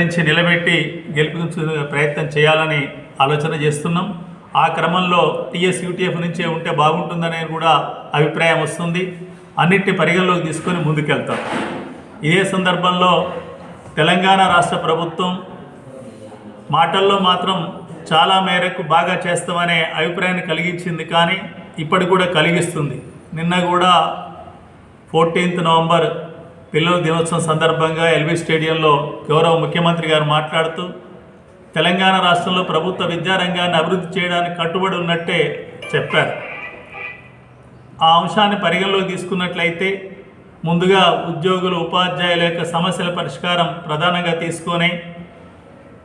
నుంచి నిలబెట్టి గెలిపించే ప్రయత్నం చేయాలని ఆలోచన చేస్తున్నాం. ఆ క్రమంలో టీఎస్ యూటీఎఫ్ నుంచే ఉంటే బాగుంటుందనే కూడా అభిప్రాయం వస్తుంది. అన్నిటిని పరిగణలోకి తీసుకొని ముందుకెళ్తాం. ఇదే సందర్భంలో తెలంగాణ రాష్ట్ర ప్రభుత్వం మాటల్లో మాత్రం చాలా మేరకు బాగా చేస్తామనే అభిప్రాయాన్ని కలిగించింది కానీ ఇప్పటి కూడా కలిగిస్తుంది. నిన్న కూడా ఫోర్టీన్త్ నవంబర్ పిల్లల దినోత్సవం సందర్భంగా ఎల్బీ స్టేడియంలో గౌరవ ముఖ్యమంత్రి గారు మాట్లాడుతూ తెలంగాణ రాష్ట్రంలో ప్రభుత్వ విద్యారంగాన్ని అభివృద్ధి చేయడానికి కట్టుబడి ఉన్నట్టే చెప్పారు. ఆ అంశాన్ని పరిగణలోకి తీసుకున్నట్లయితే ముందుగా ఉద్యోగులు ఉపాధ్యాయుల యొక్క సమస్యల పరిష్కారం ప్రధానంగా తీసుకొని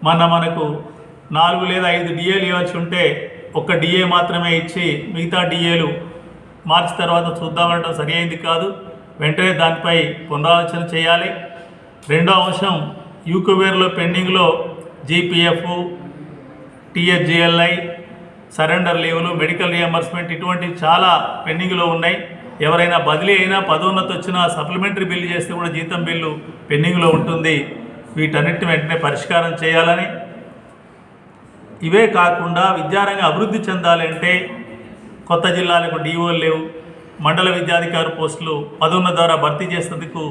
మన మనకు నాలుగు లేదా ఐదు డిఏలు ఇవ్వాల్సి ఉంటే ఒక్క డిఏ మాత్రమే ఇచ్చి మిగతా డిఏలు మార్చి తర్వాత చూద్దామంటే సరి అయింది కాదు. వెంటనే దానిపై పునరాలోచన చేయాలి. రెండో అంశం యూకోవేర్లో పెండింగ్లో జీపీఎఫ్ టీఎస్జిఎల్ఐ సరెండర్ లీవులు మెడికల్ రియంబర్స్మెంట్ ఇటువంటివి చాలా పెండింగ్లో ఉన్నాయి. ఎవరైనా బదిలీ అయినా పదోన్నతి వచ్చినా సప్లిమెంటరీ బిల్లు చేస్తే కూడా జీతం బిల్లు పెండింగ్లో ఉంటుంది. వీటన్నిటిని వెంటనే పరిష్కారం చేయాలని. ఇవే కాకుండా విద్యారంగం అభివృద్ధి చెందాలంటే కొత్త జిల్లాలకు డిఓలు లేవు. మండల విద్యాధికారి పోస్టులు పదవుల ద్వారా భర్తీ చేసేందుకు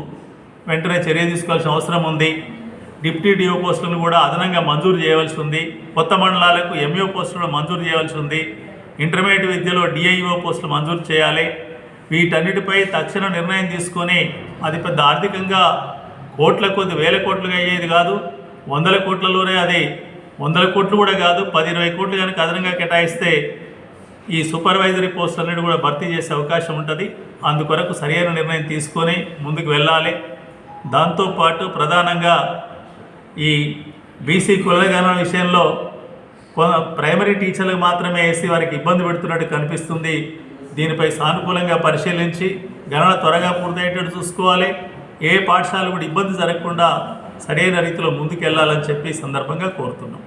వెంటనే చర్య తీసుకోవాల్సిన అవసరం ఉంది. డిప్యూటీ డిఓ పోస్టులను కూడా అదనంగా మంజూరు చేయవలసి ఉంది. కొత్త మండలాలకు ఎంఈఓ పోస్టులను మంజూరు చేయవలసి ఉంది. ఇంటర్మీడియట్ విద్యలో డిఐఓ పోస్టులు మంజూరు చేయాలి. వీటన్నిటిపై తక్షణ నిర్ణయం తీసుకొని అది పెద్ద ఆర్థికంగా కోట్ల కొద్ది వేల కోట్లుగా అయ్యేది కాదు. వందల కోట్లలోనే అది వందల కోట్లు కూడా కాదు పది ఇరవై కోట్లు కనుక అదనంగా కేటాయిస్తే ఈ సూపర్వైజరీ పోస్ట్ అన్నిటి కూడా భర్తీ చేసే అవకాశం ఉంటుంది. అందుకొరకు సరైన నిర్ణయం తీసుకొని ముందుకు వెళ్ళాలి. దాంతోపాటు ప్రధానంగా ఈ బీసీ కులగణ విషయంలో కొ- ప్రైమరీ టీచర్లకు మాత్రమే వేసి వారికి ఇబ్బంది పెడుతున్నట్టు కనిపిస్తుంది. దీనిపై సానుకూలంగా పరిశీలించి గణన త్వరగా పూర్తయ్యేటట్టు చూసుకోవాలి. ఏ పాఠశాల కూడా ఇబ్బంది జరగకుండా సరైన రీతిలో ముందుకెళ్ళాలని చెప్పి సందర్భంగా కోరుతున్నాం.